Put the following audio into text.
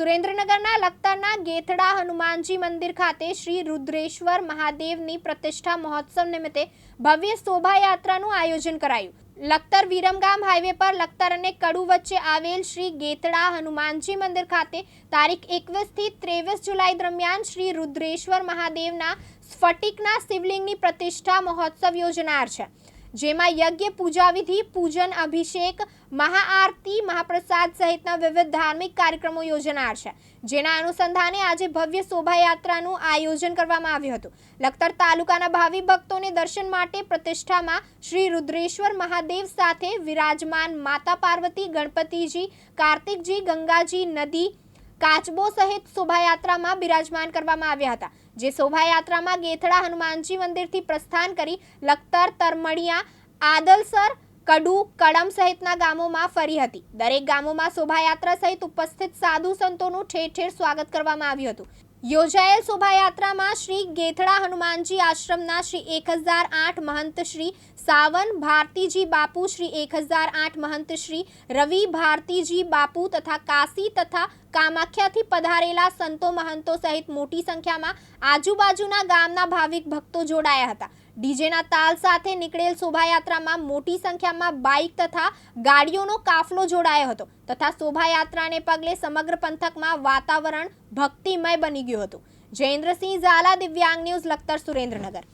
સુરેન્દ્રનગરના લખતરના ગેથડા હનુમાનજી મંદિર ખાતે શ્રી રુદ્રેશ્વર મહાદેવની પ્રતિષ્ઠા મહોત્સવ નિમિત્તે ભવ્ય શોભાયાત્રાનું આયોજન કરાયું. લખતર વિરમગામ હાઈવે પર લખતર અને કડુ વચ્ચે આવેલ શ્રી ગેથડા હનુમાનજી મંદિર ખાતે તારીખ એકવીસથી ત્રેવીસ જુલાઈ દરમિયાન શ્રી રુદ્રેશ્વર મહાદેવના સ્ફટિકના શિવલિંગની પ્રતિષ્ઠા મહોત્સવ યોજનાર છે. જેમાં યજ્ઞ પૂજા વિધિ પૂજન, અભિષેક, મહાઆરતી, મહાપ્રસાદ સહિતના વિવિધ ધાર્મિક કાર્યક્રમો યોજનાર છે. જેના અનુસંધાને આજે ભવ્ય શોભાયાત્રાનું આયોજન કરવામાં આવ્યું હતું. લખતર તાલુકાના ભાવિ ભક્તોને દર્શન માટે પ્રતિષ્ઠામાં શ્રી રુદ્રેશ્વર મહાદેવ સાથે વિરાજમાન માતા પાર્વતી, ગણપતિજી, કાર્તિકજી, ગંગાજી, નદી કાચબો સહિત શોભાયાત્રામાં બિરાજમાન કરવામાં આવ્યા હતા, જે શોભાયાત્રામાં ગેથડા હનુમાનજી મંદિરથી પ્રસ્થાન કરી લખતર તરમડિયા આદલસર, કડુ, કડમ સહિતના ગામોમાં ફરી હતી. દરેક ગામોમાં શોભાયાત્રા સહિત ઉપસ્થિત સાધુ સંતોનું ઠેર ઠેર સ્વાગત કરવામાં આવ્યું હતું. યોજાયેલ શોભાયાત્રામાં શ્રી ગેથડા હનુમાનજી આશ્રમના શ્રી એક હજાર આઠ મહંત શ્રી સાવન, ભારતીજી બાપુ શ્રી એક હજાર આઠ મહંત શ્રી રવિ, ભારતીજી બાપુ તથા કાશી તથા કામાખ્યાથી પધારેલા સંતો મહંતો સહિત મોટી સંખ્યામાં આજુબાજુના ગામના ભાવિક ભક્તો જોડાયા હતા. ડીજેના તાલ સાથે નીકળેલ શોભાયાત્રામાં મોટી સંખ્યામાં બાઇક તથા ગાડીઓનો કાફલો જોડાયો હતો તથા શોભાયાત્રાને પગલે સમગ્ર પંથકમાં વાતાવરણ ભક્તિમય બની ગયું હતું. જયેન્દ્રસિંહ ઝાલા, દિવ્યાંગ ન્યૂઝ, લખતર સુરેન્દ્રનગર.